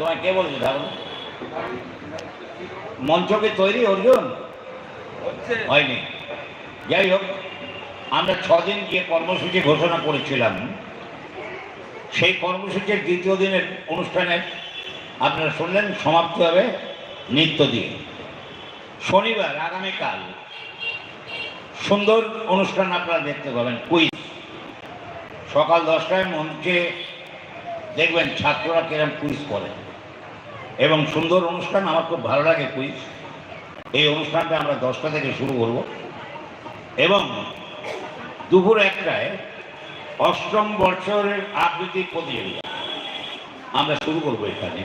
তোমায় কে বলেছে থাকো না? মঞ্চ কি তৈরি অর্জুন? হয়নি। যাই হোক আমরা ছদিন যে কর্মসূচি ঘোষণা করেছিলাম। সেই কর্মসূচির দ্বিতীয় দিনের অনুষ্ঠানে আপনারা শুনলেন সমাপ্তি হবে নৃত্য দিয়ে। শনিবার আগামীকাল সুন্দর অনুষ্ঠান আপনারা দেখতে পাবেন কুইজ। সকাল দশটায় মঞ্চে দেখবেন ছাত্ররা কিরম কুইজ করে। এবং সুন্দর অনুষ্ঠান আমার খুব ভালো লাগে, কুইজ। এই অনুষ্ঠানটা আমরা দশটা থেকে শুরু করব। এবং দুপুর একটায় অষ্টম বছরের আবৃত্তি প্রতিযোগিতা। আমরা শুরু করব এখানে।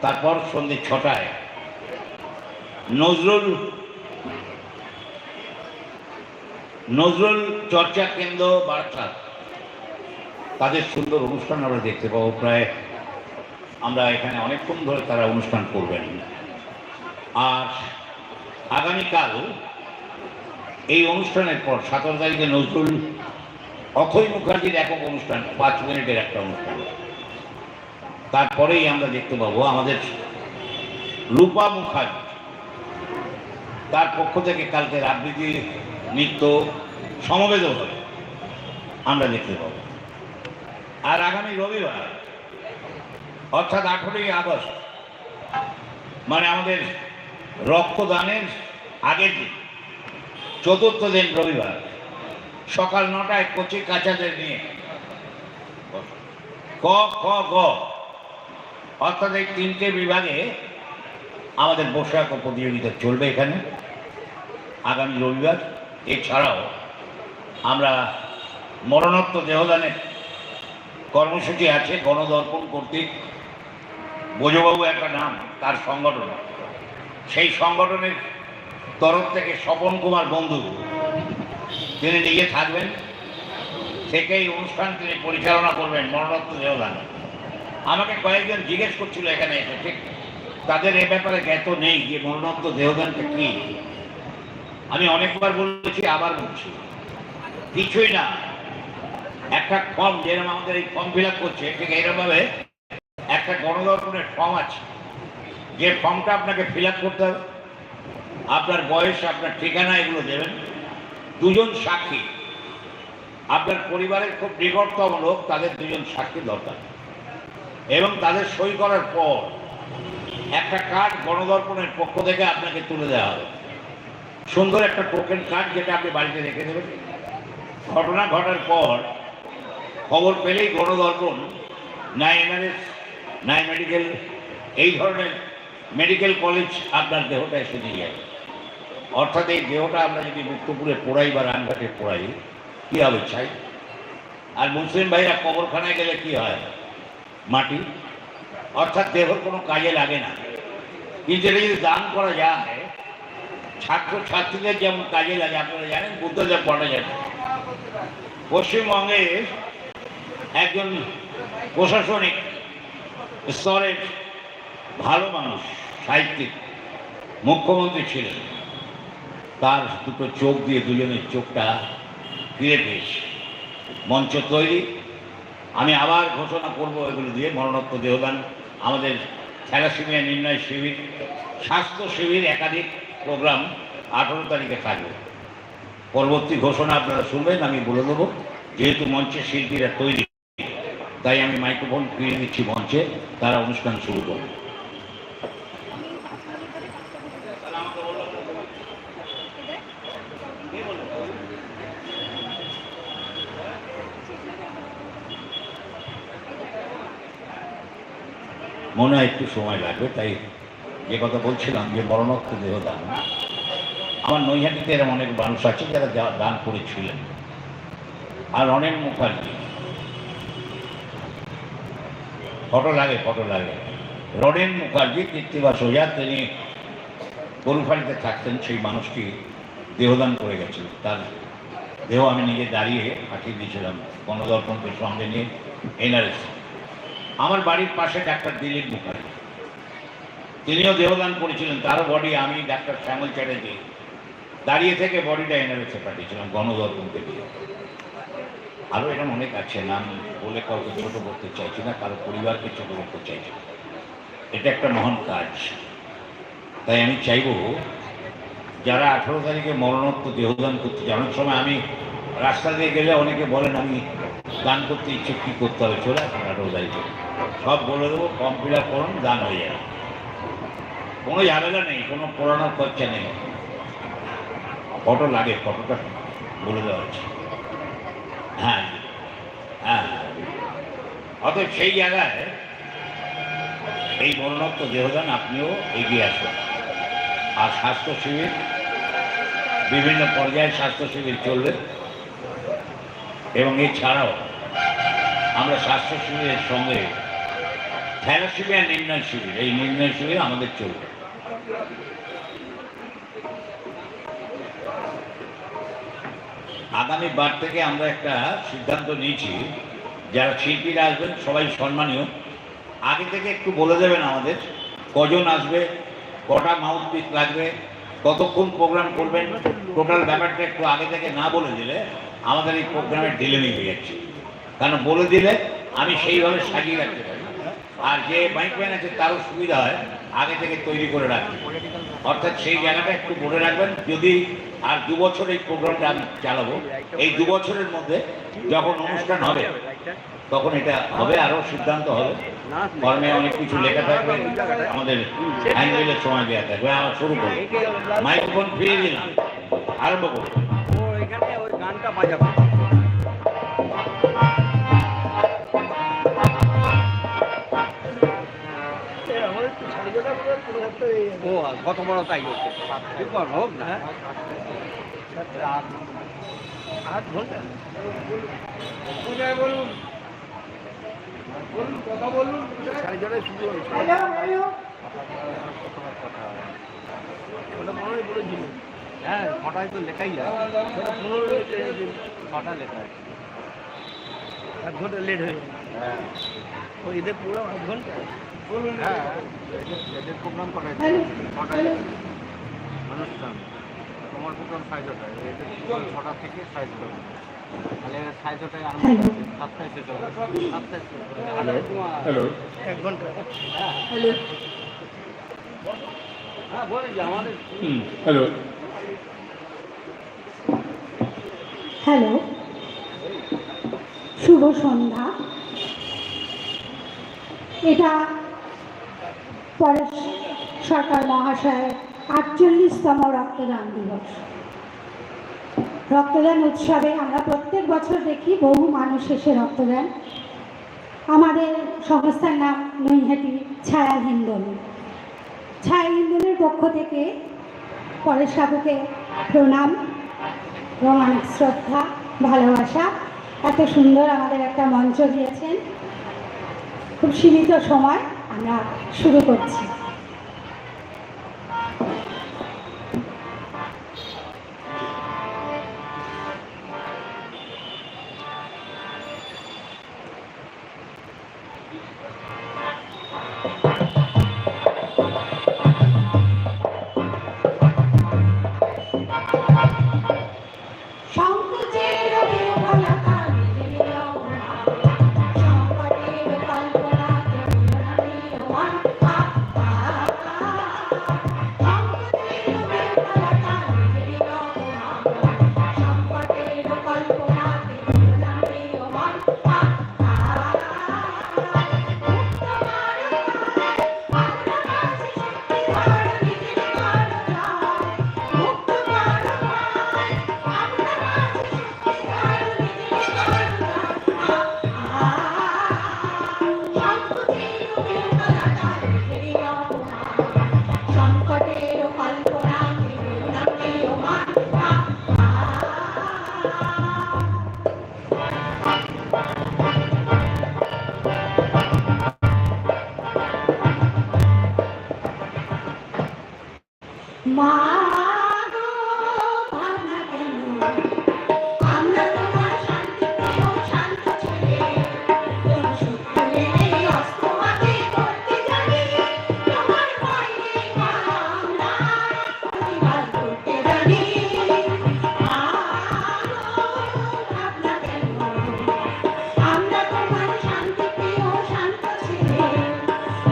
তারপর সন্ধ্যে ছটায় নজরুল নজরুল চর্চা কেন্দ্র বার্তা তাদের সুন্দর অনুষ্ঠান আমরা দেখতে পাবো। প্রায় আমরা এখানে অনেকক্ষণ ধরে তারা অনুষ্ঠান করবেন। আর আগামীকাল এই অনুষ্ঠানের পর সতেরো তারিখে নজরুল অক্ষয় মুখার্জির একক অনুষ্ঠান, পাঁচ মিনিটের একটা অনুষ্ঠান। তারপরেই আমরা দেখতে পাবো আমাদের রূপা মুখার্জি। তার পক্ষ থেকে কালকে আবৃত্তি নৃত্য সমবেত হবে। আমরা দেখতে পাবো। আর আগামী রবিবার অর্থাৎ আঠেরোই আগস্ট মানে আমাদের রক্তদানের আগের দিন, চতুর্থ দিন রবিবার, সকাল নটায় কচি কাঁচাদের নিয়ে। ক, খ, গ, অর্থাৎ এই তিনটে বিভাগে আমাদের পোশাক ও প্রতিযোগিতা চলবে এখানে, আগামী রবিবার। এছাড়াও আমরা মরণোত্ত দেহদানের কর্মসূচি আছে, গণদর্পণ কর্তৃক। বোঝবাবু একটা নাম, তার সংগঠন। সেই সংগঠনের তরফ থেকে স্বপন কুমার বন্ধু, তিনি নিজে থাকবেন, থেকেই অনুষ্ঠান তিনি পরিচালনা করবেন মরণোত্ত দেহদান আমাকে কয়েকজন জিজ্ঞেস করছিল এখানে এসে, ঠিক তাদের এ ব্যাপারে জ্ঞাত নেই যে মরণোত্ত দেহদানটা কি। আমি অনেকবার বলেছি, আবার বলছি। কিছুই না। একটা ফর্ম, যেরকম আমাদের এই ফর্ম ফিল আপ করছে, ঠিক এইরকমভাবে একটা গণদর্পণের ফর্ম আছে। যে ফর্মটা আপনাকে ফিল করতে হবে, আপনার বয়স, আপনার ঠিকানা এগুলো দেবেন। দুজন সাক্ষী। আপনার পরিবারের খুব নিকটতম লোক, তাদের দুজন সাক্ষী দরকার। এবং তাদের সই করার পর একটা কার্ড গণদর্পণের পক্ষ থেকে আপনাকে তুলে দেওয়া হবে। সুন্দর একটা টোকেন কার্ড যেটা আপনি বাড়িতে রেখে দেবেন। ঘটনা ঘটার পর খবর পেলেই গণদর্পণ, না এনআরএস নাই মেডিকেল এই ধরনের মেডিকেল কলেজ আপনার দেহটা এসে দিয়ে যাবে অর্থাৎ এই দেহটা আমরা যদি মুক্তপুরে পোড়াই বা রানঘাটে পোড়াই, কী হবে চাই আর মুসলিম ভাইরা কবরখানায় গেলে কি হয়? মাটি। অর্থাৎ দেহর কোনো কাজে লাগে না। কিন্তু এটা যদি দান করা যায় ছাত্র ছাত্রীদের যেমন কাজে লাগে, আপনারা জানেন, বুদ্ধদেব ভট্টাচার্য পশ্চিমবঙ্গে একজন প্রশাসনিক স্তরের ভালো মানুষ, সাহিত্যিক, মুখ্যমন্ত্রী ছিলেন। তার দুটো চোখ দিয়ে দুজনের চোখটা ফিরে পেয়েছে। মঞ্চ তৈরি। আমি আবার ঘোষণা করব এগুলো দিয়ে, মরণোত্তর দেহদান আমাদের থ্যালাসেমিয়া নির্ণয় শিবির, স্বাস্থ্য শিবির, একাধিক প্রোগ্রাম আঠেরো তারিখে থাকবে। পরবর্তী ঘোষণা আপনারা শুনবেন, আমি বলে দেবো। যেহেতু মঞ্চের শিল্পীরা তৈরি তাই আমি মাইক্রোফোন ফিরিয়ে দিচ্ছি মঞ্চে, তারা অনুষ্ঠান শুরু করবে। মনে হয় একটু সময় লাগবে, তাই যে কথা বলছিলাম যে মরণোত্তর দেহদান। আমার নৈহাটিতে এরকম অনেক মানুষ আছে যারা দান করেছিলেন। আর অনেক মুখার্জি। ফটো লাগে ফটো লাগে। রডেন মুখার্জি কৃত্তিবা সোজা তিনি গরুফাড়িতে থাকতেন, সেই মানুষটি দেহদান করে গেছেন তার দেহ আমি নিজে দাঁড়িয়ে পাঠিয়ে দিয়েছিলাম গণদর্পণকে সঙ্গে নিয়ে এনআরএস আমার বাড়ির পাশে ডাক্তার দিলীপ মুখার্জি। তিনিও দেহদান করেছিলেন, তারও বডি আমি ডাক্তার শ্যামল চ্যাটার্জি। দাঁড়িয়ে থেকে বডিটা এনআরএসে পাঠিয়েছিলাম গণদর্পণকে দিয়ে। আরও এরকম অনেক আছে, নাম বলে কাউকে ছোট করতে চাইছি না, কারও পরিবারকে ছোট করতে চাইছি এটা একটা মহান কাজ। তাই আমি চাইব, যারা আঠেরো তারিখে মরণোত্তর দেহদান করতে যায় অনেক সময় আমি রাস্তা দিয়ে গেলে অনেকে বলেন, আমি দান করতে ইচ্ছে কী করতে হবে? চলে আসুন আঠেরো তারিখে। সব বলে দেবো, ফর্ম ফিল আপ করুন, দান হয়ে যাবে। কোনো ঝামেলা নেই, কোনো পুরানোর খরচা নেই। ফটো লাগে, ফটোটা বলে দেওয়া হচ্ছে। হ্যাঁ হ্যাঁ। অতএব সেই জায়গায় এই মরণোত্তর দেহদান আপনিও এগিয়ে আসুন। আর স্বাস্থ্য শিবির, বিভিন্ন পর্যায়ে স্বাস্থ্য শিবির চলবে। এবং এছাড়াও আমরা স্বাস্থ্য শিবিরের সঙ্গে থ্যালাসিমিয়া নির্ণয় শিবির, এই নির্ণয় শিবির আমাদের চলবে। আগামী বার থেকে আমরা একটা সিদ্ধান্ত নিয়েছি। যারা শিল্পীরা আসবেন, সবাই সম্মানীয়। আগে থেকে একটু বলে দেবেন আমাদের, কজন আসবে, কটা মাউথপিস লাগবে, কতক্ষণ প্রোগ্রাম করবেন টোটাল ব্যাপারটা একটু আগে থেকে না বলে দিলে আমাদের এই প্রোগ্রামের ডিলেমি হয়ে যাচ্ছে। কারণ বলে দিলে আমি সেইভাবে সাজিয়ে রাখতে পারি। আর যে বাইক ম্যান আছে, তারও সুবিধা হয়, আগে থেকে তৈরি করে রাখি অর্থাৎ সেই জায়গাটা একটু বলে রাখবেন, যদি আর দু বছর এই প্রোগ্রামটা আমি চালাবো। এই দু বছরের মধ্যে যখন অনুষ্ঠান হবে, তখন এটা হবে, আরও সিদ্ধান্ত হবে। ফর্মে অনেক কিছু লেখা থাকবে। আমাদের হ্যান্ডেলের সময় দেওয়া থাকবে। আমার শুরু করব মাইক্রোফোন ফিরিয়ে দিলাম। আরম্ভ করব গানটা বাজাবে কত বড় তাই হচ্ছে হোক না আট ঘণ্টা বলুন। বলুন কথা বলুন সাড়ে ছটায় শুরু হয়েছে ওটা পনেরোই বলেছিল হ্যাঁ ছটায় তো লেখাই যায় পনেরোই ছটা লেখা আছে ঘণ্টা লেট হয়ে হ্যাঁ ও এদের পুরো আধ ঘণ্টা হ্যাঁ এদের- প্রোগ্রাম কটায় ছটায় অনুষ্ঠান তোমার প্রোগ্রাম সাড়ে ছটায় ছটা থেকে সাড়ে ছটা তাহলে সাড়ে ছটায় সাতটায় শেষ হবে সাতটায় হ্যালো এক ঘণ্টা। হ্যালো হ্যাঁ বলে যে আমাদের হ্যালো হ্যালো শুভ সন্ধ্যা। এটা পরেশ সরকার মহাশয়ের আটচল্লিশতম রক্তদান দিবস। রক্তদান উৎসবে আমরা প্রত্যেক বছর দেখি বহু মানুষ এসে রক্তদান। আমাদের সংস্থার নাম নৈহাটি ছায়া হিন্দন ছায়া হিন্দনের পক্ষ থেকে পরেশ বাবুকে প্রণাম এবং অনেক শ্রদ্ধা, ভালোবাসা। এত সুন্দর আমাদের একটা মঞ্চ দিয়েছেন। খুব সীমিত সময় আমরা শুরু করছি।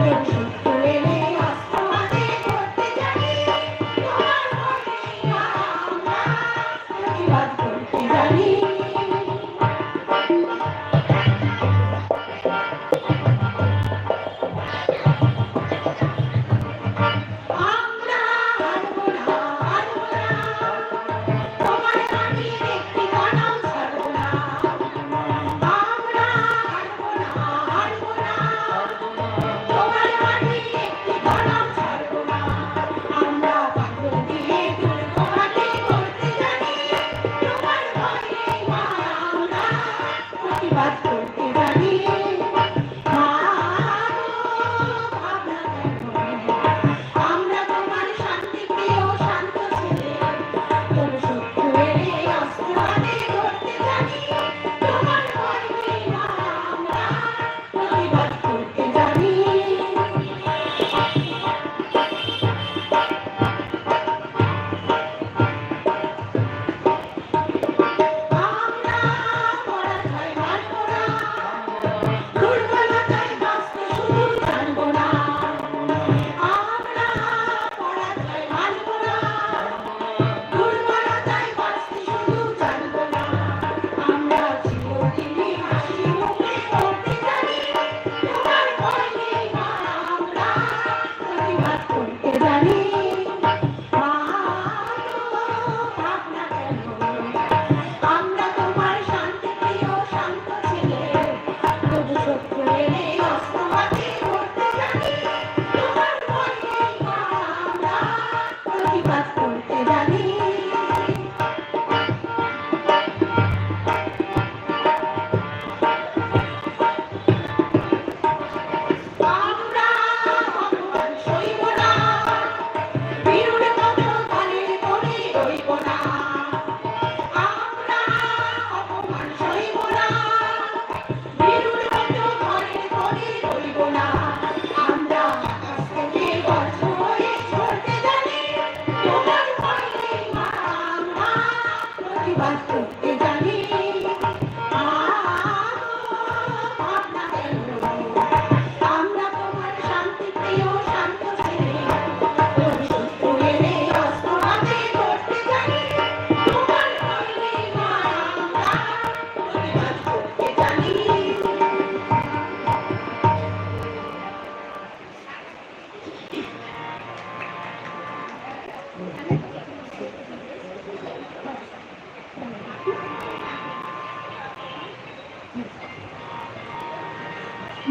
আমরা তোমার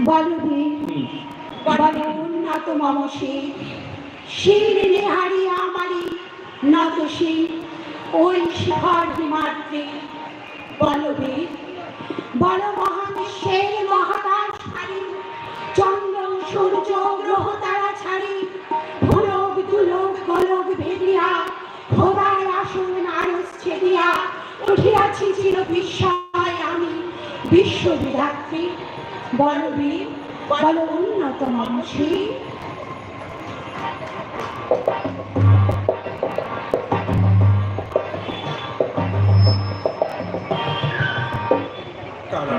বলবীর বল উন্নত মম শির আমারি ওই শিখর হিমাদ্রি। বলবীর বল মহাবিশ্বের মহাকাশ ছাড়ি। চন্দ্র সূর্য গ্রহ তারা ছাড়ি। ভুলক দুলক গলক ভেদিয়া। খোদার আসন আরস ছেদিয়া। উঠিয়াছি চির বিস্ময় আমি বলবীর বল উন্নত মনসী তারা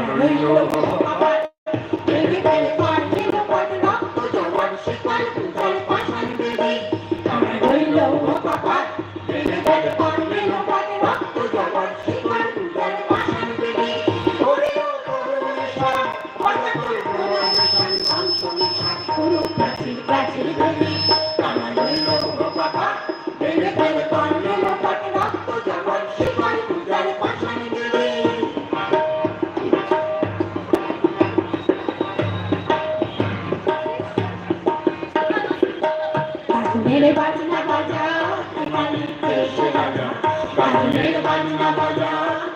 মেরে বাজনা বাজা তোমালি দেশে রাজা বাজনের বাজনা বাজা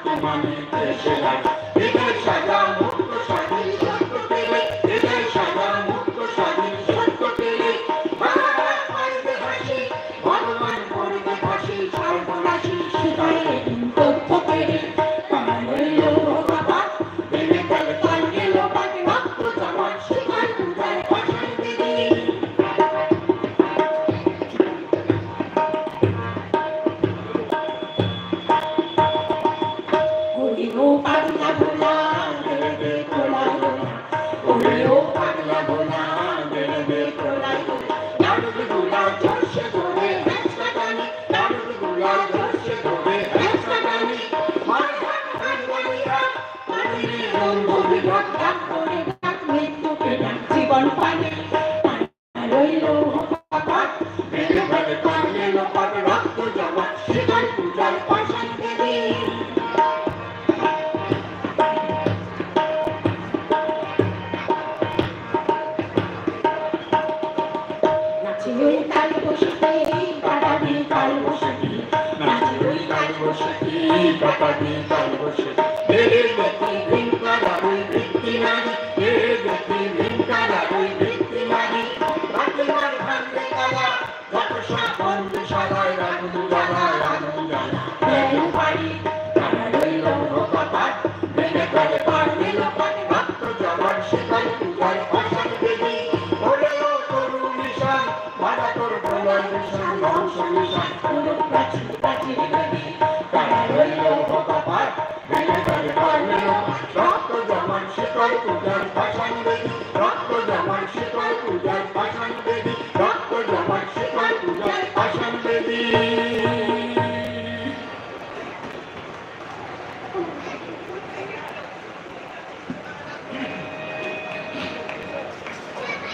তোমালি দেশে রাজা হৃদয় সাজা দে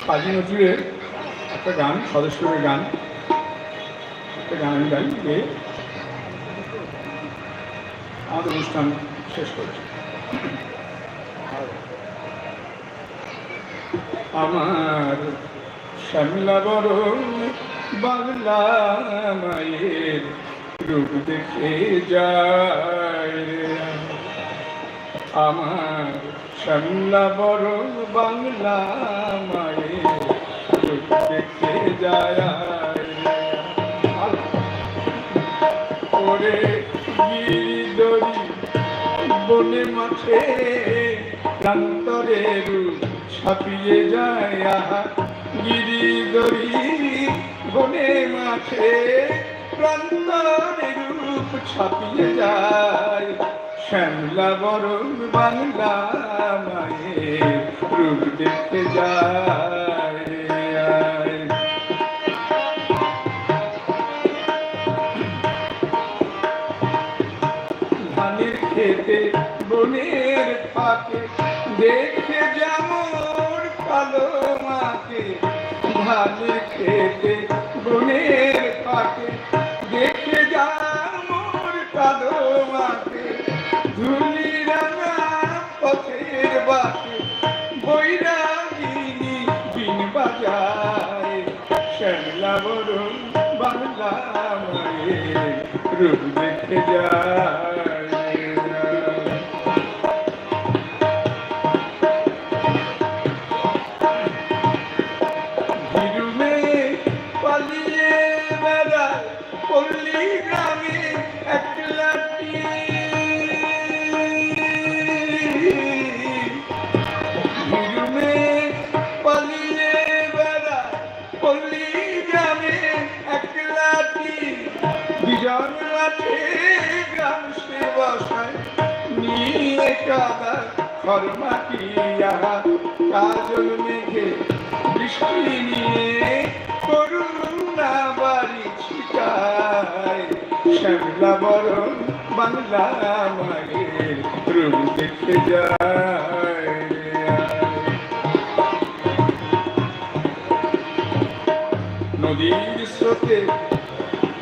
কাজী নজরুলের একটা গান সদস্যের গান। একটা গান আমি গাই গেয়ে আমাদের অনুষ্ঠান শেষ করেছি। আমার শ্যামলা বড় বাংলা মায়ের রূপ দেখে যায় আমার শ্যামলা বড় বাংলা যায় গিরিদরি ছাপিয়ে যায় গিরিদরি বনে মাঠে প্রান্তরে রূপ ছাপিয়ে যায়। শ্যামলা বরং বাংলা মায়ের রূপ দেখতে যায়। হেঁটে বনের ফাঁকে যেমন মাকে। খেতে বনের ফাঁকে যেমন মাকে। পথের বাকে বিন বাজায়। শ্যামলা বরণ বাংলা রূপ দেখে কাদা আহা কাজল মেঘে বৃষ্টি নিয়ে করুণা বাড়ি ছিটায়। শ্যামলা বরণ বাংলা মায়ের রূপ দেখে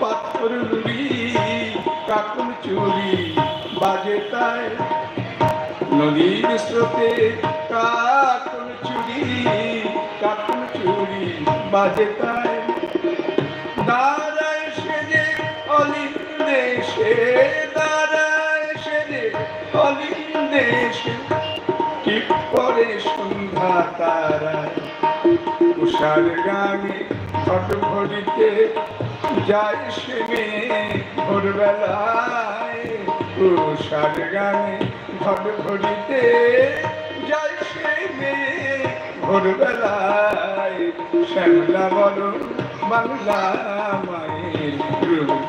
পাথর নুড়ি কাকুন চুরি, বাজে তাই নদীর স্রোতে কাকুন চুরি কাকুন চুরি বাজে তাই। দাঁড়ায় সেজে অলিন দেশে দাঁড়ায় সেজে অলিন দেশে। ঠিক পরে সন্ধ্যা তারায়? উষার গানে ফট ঘড়িতে যায় সে মেয়ে ভোরবেলায়। উষার গানে ঘট ঘড়িতে যায় সে মেয়ে ভোরবেলায় শ্যামলা বলো, বাংলা মায়ের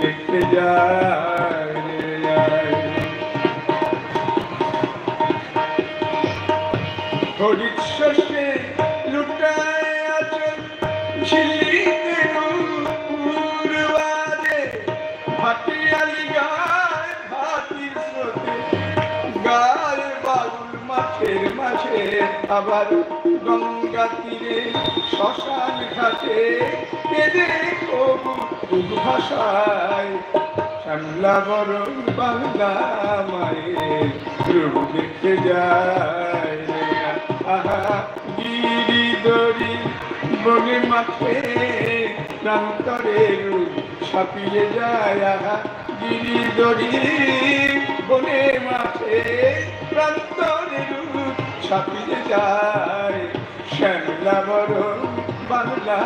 দেখতে যায়। হরিৎ শস্যে লুটায় আচল ঝিলিতে আবার গঙ্গা তীরে শ্মশান ঘাটে কেঁদে কবু ভাষায় শ্যামলা বরণ বাংলা মায়ের রূপ দেখতে যায়। আহা, গিরি দড়ি বনে মাঠে প্রান্তরে রূপ ছাপিয়ে যায়। আহা, গিরি দড়ি বনে মাঠে প্রান্তরে ছাপিয়ে যায়। শ্যামলা বরণ, বাংলা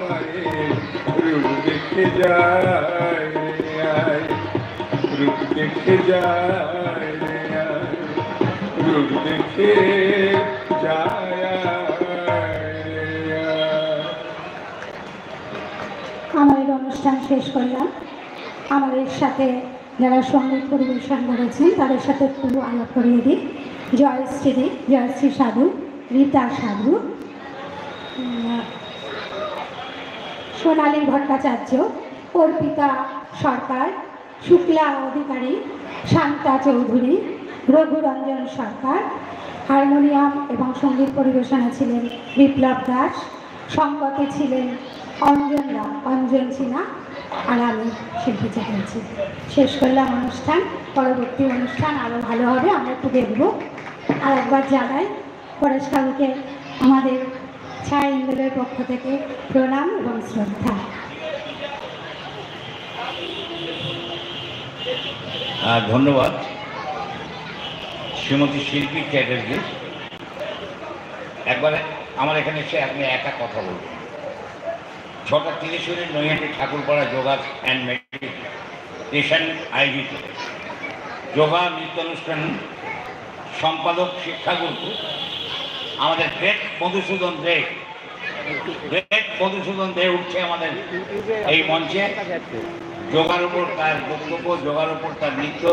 মায়ের রূপ দেখে যায়। রূপ দেখে যায়। রূপ দেখে আমাদের অনুষ্ঠান শেষ করলাম। আমাদের সাথে যারা সংগীত পরিবেশন করেছেন, তাদের সাথে একটু আলাপ করিয়ে দিই। জয়শ্রী জয়শ্রী সাধু, রীতা সাধু সোনালী ভট্টাচার্য, অর্পিতা সরকার, শুক্লা অধিকারী, শান্তা চৌধুরী, রঘুরঞ্জন সরকার, হারমোনিয়াম এবং সংগীত পরিবেশনা ছিলেন বিপ্লব দাস, সঙ্গতে ছিলেন অঞ্জন রাম অঞ্জন সিনহা আর আমি শিল্পী চাইছি শেষ করলাম অনুষ্ঠান, পরবর্তী অনুষ্ঠান আরও ভালো হবে, আমরা একটু দেখব। আর একবার জানাই, পরেশ কাকুকে আমাদের ছায়া ইন্দোরের পক্ষ থেকে প্রণাম এবং শ্রদ্ধা। ধন্যবাদ। শ্রীমতী শিল্পী চ্যাটার্জি, একবার আমার এখানে এসে আপনি একা কথা বলবেন ছটা তিরিশ minute Naihati Thakurpara yoga and meditation আয়োজিত। যোগা নৃত্যানুষ্ঠান সম্পাদক শিক্ষাগুরু আমাদের গ্রেট মধুসূদন দে। গ্রেট মধুসূদন দে উঠছে আমাদের এই মঞ্চে। যোগার উপর তার বক্তব্য যোগার উপর তার নৃত্য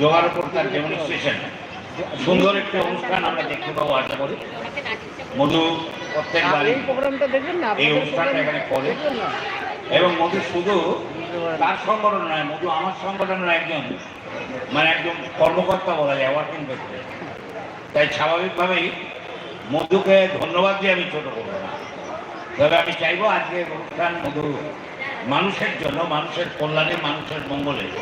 যোগার উপর তার ডেমনস্ট্রেশন সুন্দর একটি অনুষ্ঠান আমরা দেখতে পাবো আশা করি। মধু প্রত্যেকবারই এই প্রোগ্রামটা দেখবেন না এই অনুষ্ঠানটা এখানে করে। এবং মধু শুধু তার সংগঠন নয় মধু আমার সংগঠনের একজন। মানে একদম কর্মকর্তা বলা যায় ওয়ার্কিং প্রেসিডেন্ট তাই স্বাভাবিকভাবেই মধুকে ধন্যবাদ দিয়ে আমি ছোট করব না। তবে আমি চাইব আজকে অনুষ্ঠান মধু মানুষের জন্য, মানুষের কল্যাণে, মানুষের মঙ্গলে